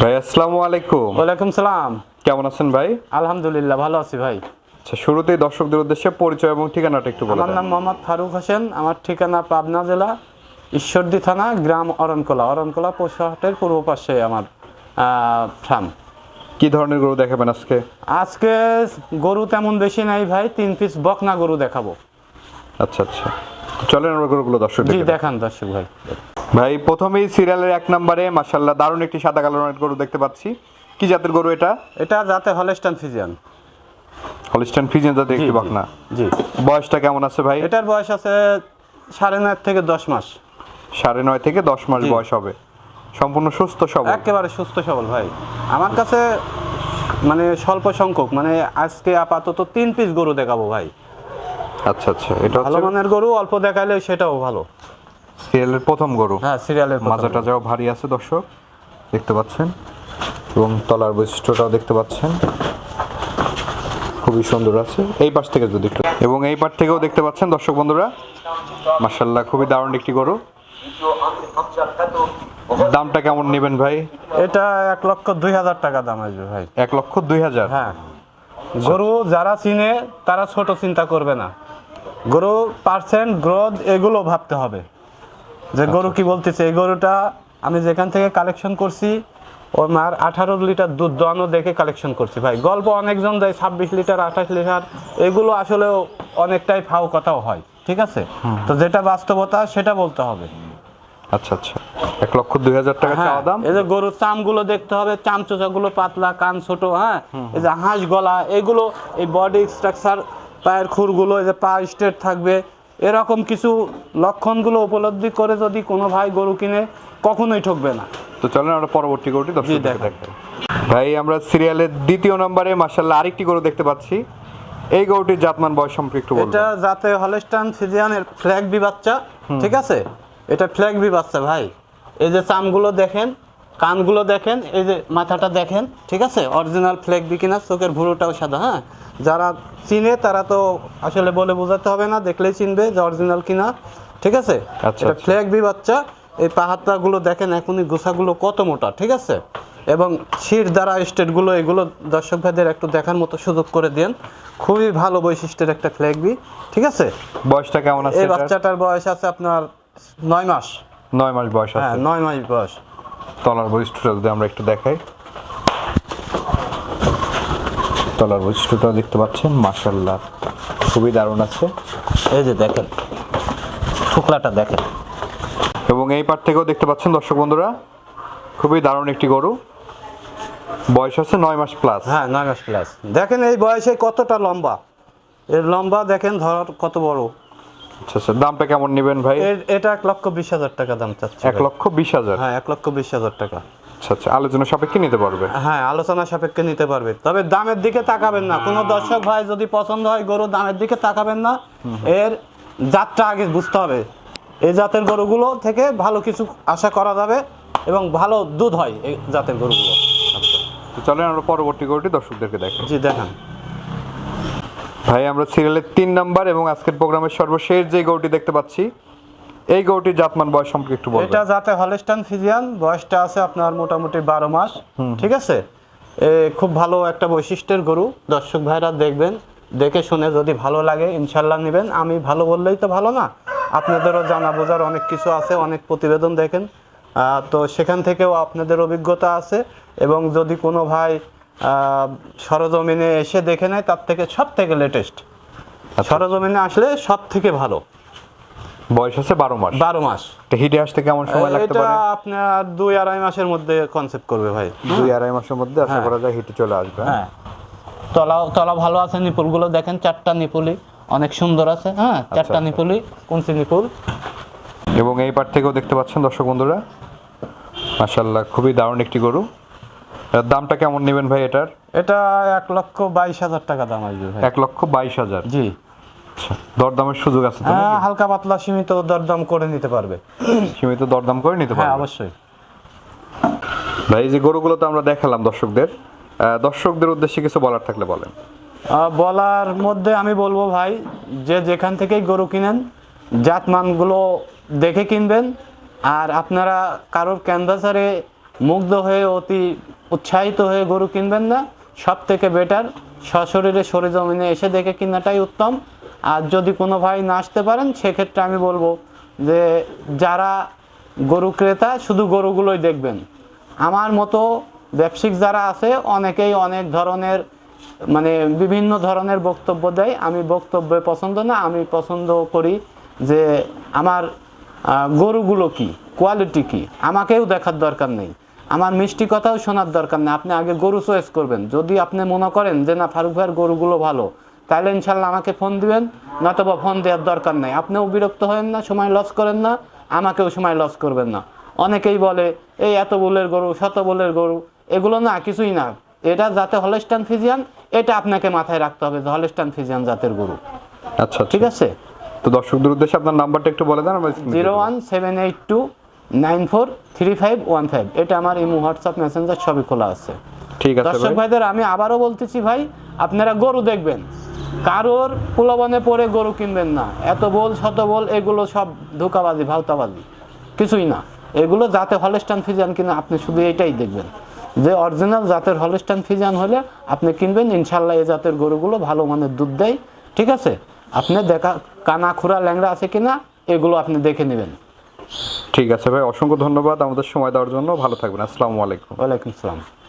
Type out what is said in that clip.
ভাই আসসালামু আলাইকুম। ওয়ালাইকুম সালাম। কেমন আছেন ভাই? আলহামদুলিল্লাহ ভালো আছি ভাই। আচ্ছা শুরুতেই দর্শকদের উদ্দেশ্যে পরিচয় এবং ঠিকানাটা একটু বলে আমার নাম মোহাম্মদ ফারুক হোসেন আমার ঠিকানা পাবনা জেলা ঈশ্বরদী থানা গ্রাম অরণকোলা। অরণকোলা পশুহাটের পূর্ব পাশে আমার ফার্ম। কি ধরনের গরু দেখাবেন আজকে? আজকে গরু তেমন বেশি নাই ভাই তিন পিস বকনা গরু দেখাবো। আচ্ছা আচ্ছা। চলেন আমরা গরুগুলো দর্শক জি দেখান দর্শক ভাই। ভাই প্রথমেই সিরিয়ালের এক নম্বরে মাশাল্লাহ দারুণ একটি সাদা কালো রঙের গরু দেখতে পাচ্ছি। কি জাতের গরু এটা? এটা যাতে হলেস্টান ফিজিয়ান হলিস্টান ফিজিয়ান জাতের একটি বকনা। জি। বয়সটা কেমন আছে ভাই? এটার বয়স আছে সাড়ে নয় থেকে দশ মাস। সাড়ে নয় থেকে দশ মাস বয়স হবে। সম্পূর্ণ সুস্থ সবল। একেবারে সুস্থ সবল ভাই। আমার কাছে মানে স্বল্প সংখ্যক মানে আজকে আপাতত তিন পিস গরু দেখাবো ভাই। আচ্ছা আচ্ছা এটা ভালো মানের গরু অল্প দেখালে সেটাও ভালো। সিরিয়ালের প্রথম গরু। হ্যাঁ সিরিয়ালের মাজাটা যাও ভারী আছে দর্শক দেখতে পাচ্ছেন। এবং তলার বৈশিষ্ট্যটাও দেখতে পাচ্ছেন। খুবই সুন্দর আছে। এই পাশ থেকে যদি একটু এবং এই পাশ থেকেও দেখতে পাচ্ছেন দর্শক বন্ধুরা মার্শাল্লাহ খুবই দারুণ একটি গরু। দামটা কেমন নেবেন ভাই? এটা এক লক্ষ দুই হাজার টাকা দাম আসবে ভাই। এক লক্ষ দুই হাজার? হ্যাঁ। গরু যারা চিনে তারা ছোট চিন্তা করবে না। গরু পার্সেন্ট গ্রোথ এগুলো ভাবতে হবে। যে গরু কি বলতেছে এই গরুটা আমি যেখান থেকে কালেকশন করছি ও মার আঠারো লিটার দুধ দোয়ানো দেখে কালেকশন করছি। ভাই গল্প অনেকজন দেয় ছাব্বিশ লিটার আঠাশ লিটার এগুলো আসলে অনেকটাই ফাও কথাও হয় ঠিক আছে? তো যেটা বাস্তবতা সেটা বলতে হবে। আচ্ছা আচ্ছা। এক লক্ষ দুই হাজার টাকা হ্যাঁ, চাওয়া দাম? এই যে গরুর চামগুলো দেখতে হবে চামগুলো পাতলা কান ছোট হ্যাঁ? এই যে হাঁস গলা এগুলো এই বডি স্ট্রাকচার পায়ের খুরগুলো এই যে পা স্ট্রেট থাকবে এরকম কিছু লক্ষণগুলো উপলব্ধি করে যদি কোনো ভাই গরু কিনে কখনোই ঠকবে না। তো চলেন আমরা পরবর্তী গরুটি দর্শক দেখান। ভাই আমরা সিরিয়ালের দ্বিতীয় নম্বরে মার্শাল্লাহ আরেকটি গরু দেখতে পাচ্ছি। এই গরুটির জাতমান বয়স সম্পর্কে একটু এটা যাতে হলস্টান ফিজিয়ানের ফ্ল্যাগ বি বাচ্চা ঠিক আছে? এটা ফ্ল্যাগ বি বাচ্চা ভাই। এই যে চামগুলো দেখেন কানগুলো দেখেন এই যে মাথাটা দেখেন ঠিক আছে? অরিজিনাল ফ্ল্যাগ বি কিনা চোখের ভুরুটাও সাদা হ্যাঁ? যারা চিনে তারা তো আসলে বলে বোঝাতে হবে না দেখলেই চিনবে যে অরিজিনাল কিনা ঠিক আছে? আচ্ছা, এটা আচ্ছা। ফ্ল্যাগ বি বাচ্চা এই পাহাড়টাগুলো দেখেন এখনই গোছাগুলো কত মোটা ঠিক আছে? এবং শির দ্বারা স্টেটগুলো এগুলো দর্শক ভাইদের একটু দেখার মতো সুযোগ করে দেন। খুবই ভালো বৈশিষ্ট্যের একটা ফ্ল্যাগ বি ঠিক আছে? বয়সটা কেমন আছে এই বাচ্চাটার বয়স আছে আপনার নয় মাস। নয় মাস বয়স হ্যাঁ আছে নয় মাস বয়স। তলার বৈশিষ্ট্যটা যদি আমরা একটু দেখাই। তলার বৈশিষ্ট্যটা দেখতে পাচ্ছেন মাশাল্লাহ খুবই দারুণ আছে। এই যে দেখেন ঠুকলাটা দেখেন। এবং এই পার থেকেও দেখতে পাচ্ছেন দর্শক বন্ধুরা খুবই দারুণ একটি গরু। বয়স আছে নয় মাস প্লাস হ্যাঁ নয় মাস প্লাস দেখেন এই বয়সে কতটা লম্বা। এর লম্বা দেখেন ধর কত বড়। আচ্ছা আচ্ছা দামটা কেমন নেবেন ভাই? এটা এক লক্ষ বিশ হাজার টাকা দাম চাচ্ছে এক লক্ষ বিশ হাজার? হ্যাঁ এক লক্ষ বিশ হাজার টাকা। আচ্ছা আচ্ছা আলোচনা সাপেক্ষে নিতে পারবে? হ্যাঁ আলোচনা সাপেক্ষে নিতে পারবে। তবে দামের দিকে তাকাবেন না। কোনো দর্শক ভাই যদি পছন্দ হয় গরু দামের দিকে তাকাবেন না। এর জাতটা আগে বুঝতে হবে। এই জাতের গরুগুলো থেকে ভালো কিছু আশা করা যাবে এবং ভালো দুধ হয় এই জাতের গরুগুলো। চলেন আমরা পরবর্তী গরুটি দর্শকদেরকে দেখাই। জি দেখান। ভাই আমরা সিরিয়ালের তিন নাম্বার এবং আজকের প্রোগ্রামের সর্বশেষ যে গরুটি দেখতে পাচ্ছি এই গরুটির জাতমান বয়স সম্পর্কে একটু বলবেন। এটা জাতে হলস্টান ফিজিয়ান বয়সটা আছে আপনার মোটামুটি বারো মাস ঠিক আছে? এ খুব ভালো একটা বৈশিষ্ট্যের গরু দর্শক ভাইরা দেখবেন দেখে শুনে যদি ভালো লাগে ইনশাল্লাহ নেবেন। আমি ভালো বললেই তো ভালো না আপনাদেরও জানা বোঝার অনেক কিছু আছে অনেক প্রতিবেদন দেখেন। তো সেখান থেকেও আপনাদের অভিজ্ঞতা আছে এবং যদি কোনো ভাই সরজমিনে এসে দেখে নেয় তার থেকে সব থেকে লেটেস্ট সরজমিনে আসলে সব থেকে ভালো। বয়স আছে বারো মাস। বারো মাস। হিটে আসতে কেমন সময় লাগতে এটা পারে? আপনার দুই আড়াই মাসের মধ্যে কনসেপ্ট করবে ভাই। দুই আড়াই মাসের মধ্যে আশা হ্যাঁ। করা যায় হিটে চলে আসবে। হ্যাঁ? তলা তলা ভালো আছে নিপুলগুলো। দেখেন চারটা নিপুলি। অনেক সুন্দর আছে। হ্যাঁ চারটা আচ্ছা। নিপুলি। কুঞ্চি নিপুল? এবং এই পার থেকেও দেখতে পাচ্ছেন দর্শক বন্ধুরা। মাশাল্লাহ খুবই দারুণ একটি গরু। দামটা কেমন নেবেন ভাই এটার? এটা এক লক্ষ বাইশ হাজার টাকা দাম আসবে ভাই। এক লক্ষ বাইশ হাজার? জি। আচ্ছা দরদামের সুযোগ আছে হ্যাঁ হালকা পাতলা সীমিত দরদাম করে নিতে পারবে। সীমিত দরদাম করে নিতে হ্যাঁ পারবে? অবশ্যই। ভাই এই যে গরুগুলো তো আমরা দেখালাম দর্শকদের দর্শকদের উদ্দেশ্যে কিছু বলার থাকলে বলেন। বলার মধ্যে আমি বলব ভাই যে যেখান থেকেই গরু কিনেন জাতমানগুলো দেখে কিনবেন আর আপনারা কারোর ক্যানভাসারে মুগ্ধ হয়ে অতি উৎসাহিত হয়ে গরু কিনবেন না। সব থেকে বেটার সশরীরে সরেজমিনে এসে দেখে কেনাটাই উত্তম। আর যদি কোনো ভাই না আসতে পারেন, সেক্ষেত্রে আমি বলব যে, যারা গরু ক্রেতা, শুধু গরুগুলোই দেখবেন। আমার মতো ব্যবসায়িক যারা আছে, অনেকেই অনেক ধরনের মানে বিভিন্ন ধরনের বক্তব্য দেয়। আমি বক্তব্য পছন্দ না, আমি পছন্দ করি যে, আমার গরুগুলো কি কোয়ালিটি কি? আমাকেও দেখার দরকার নেই। আমার মিষ্টি কথাও শোনার দরকার নেই। আপনি আগে গরু চয়েস করবেন। যদি আপনি মনে করেন যে না ফারুক ভাইয়ের গরুগুলো ভালো তাহলে ইনশাল্লাহ আমাকে ফোন দিবেন। নতবা ফোন দেওয়ার দরকার নেই। আপনিও বিরক্ত হবেন না সময় লস করেন না আমাকেও সময় লস করবেন না। অনেকেই বলে এই এত বলের গরু শত বলের গরু এগুলো না কিছুই না। এটা যাতে হলেস্টান ফিজিয়ান এটা আপনাকে মাথায় রাখতে হবে যে হলেস্টান ফিজিয়ান জাতের গরু। আচ্ছা ঠিক আছে? তো দর্শকদের উদ্দেশ্যে আপনার নাম্বারটা একটু বলে দেন। Zero one seven eight two nine four three five one five. এটা আমার ইমো হোয়াটসঅ্যাপ মেসেঞ্জার সবই খোলা আছে। ঠিক আছে দর্শক ভাইদের আমি আবারও বলতেছি ভাই আপনারা গরু দেখবেন। কারোর প্রলোভনে পড়ে গরু কিনবেন না। এত বল শত বল এগুলো সব ধোকাবাজি ভাওতাবাজি। কিছুই না। এগুলো জাতে হলেস্টান ফিজান কিনে আপনি শুধু এটাই দেখবেন। যে অরিজিনাল জাতের হলেস্টান ফিজান হলে আপনি কিনবেন ইনশাল্লাহ এই জাতের গরুগুলো ভালো মানের দুধ দেয়। ঠিক আছে? আপনি দেখা কানা খুরা ল্যাংড়া আছে কিনা এগুলো আপনি দেখে নেবেন। ঠিক আছে ভাই, অসংখ্য ধন্যবাদ আমাদের সময় দেওয়ার জন্য। ভালো থাকবেন, আসসালামু আলাইকুম। ওয়ালাইকুম আসসালাম।